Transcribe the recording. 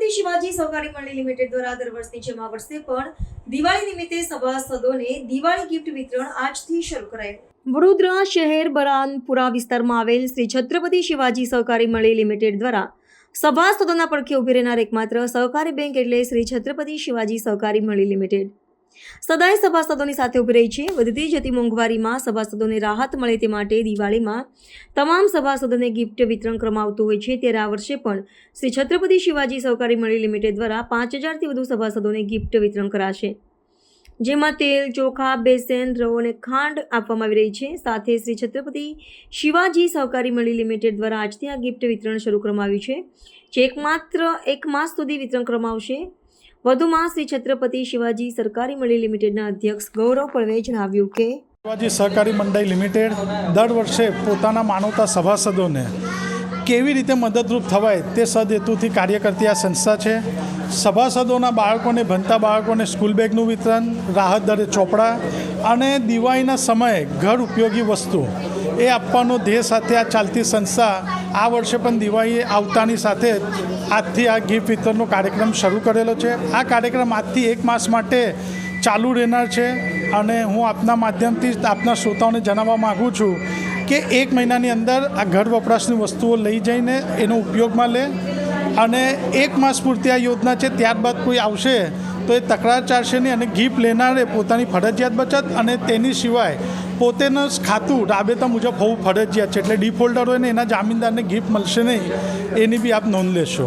છત્રપતિ શિવાજી સહકારી મંડળી લિમિટેડ દ્વારા દર વર્ષની જેમ આ વર્ષે પણ દિવાળી નિમિત્તે સભાસદોને દિવાળી ગિફ્ટ વિતરણ આજથી શરૂ કરાયું. વડોદરા શહેર બરાનપુરા વિસ્તારમાં આવેલ શ્રી છત્રપતિ શિવાજી સહકારી મંડળી લિમિટેડ દ્વારા સભાસદોના પડખે ઊભી રહેનાર એકમાત્ર સહકારી બેંક એટલે શ્રી છત્રપતિ શિવાજી સહકારી મંડળી લિમિટેડ. સદાય સભાસદોની સાથે ઊભી રહી છે. વધતી જતી મોંઘવારીમાં સભાસદોને રાહત મળે તે માટે દિવાળીમાં તમામ સભાસદોને ગિફ્ટ વિતરણ કરવામાં આવતું હોય છે. ત્યારે આ વર્ષે પણ શ્રી છત્રપતિ શિવાજી સહકારી મંડળી લિમિટેડ દ્વારા પાંચ હજારથી વધુ સભાસદોને ગિફ્ટ વિતરણ કરાશે. જેમાં તેલ, ચોખા, બેસન, રવો અને ખાંડ આપવામાં આવી રહી છે. સાથે શ્રી છત્રપતિ શિવાજી સહકારી મંડળી લિમિટેડ દ્વારા આજથી આ ગિફ્ટ વિતરણ શરૂ કરવામાં આવ્યું છે. જે એકમાત્ર એક માસ સુધી વિતરણ કરવામાં આવશે વધુમાં શ્રી છત્રપતિ શિવાજી સરકારી મંડળી લિમિટેડના અધ્યક્ષ ગૌરવ પળવે જણાવ્યું કે શિવાજી સહકારી મંડળી લિમિટેડ દર વર્ષે પોતાના માનવતા સભાસદોને કેવી રીતે મદદરૂપ થવાય તે સદહેતુથી કાર્ય કરતી આ સંસ્થા છે. સભાસદોના બાળકોને ભણતા બાળકોને સ્કૂલ બેગનું વિતરણ, રાહત દરે ચોપડા અને દિવાળીના સમયે ઘર ઉપયોગી વસ્તુ એ આપવાનો ધ્યેય સાથે આ ચાલતી સંસ્થા આ વર્ષે પણ દિવાળી આવતાની સાથે આજથી આ ગિફ્ટ વિતરણનો કાર્યક્રમ શરૂ કરેલો છે. આ કાર્યક્રમ આજથી એક માસ માટે ચાલુ રહેનાર છે અને હું આપના માધ્યમથી આપના શ્રોતાઓને જણાવવા માગું છું કે એક મહિનાની અંદર આ ઘર વપરાશની વસ્તુઓ લઈ જઈને એનો ઉપયોગમાં લે અને એક માસ પૂરતી આ યોજના છે, ત્યારબાદ કોઈ આવશે તો એ તકરાર ચાલશે નહીં અને ગિફ્ટ લેનારે પોતાની ફરજિયાત બચત અને તેની સિવાય પોતેનું જ ખાતું રાબેતા મુજબ હોવું ફરજિયાત છે. એટલે ડિફોલ્ટર હોય ને એના જામીનદારને ગિફ્ટ મળશે નહીં, એની બી આપ નોંધ લેશો.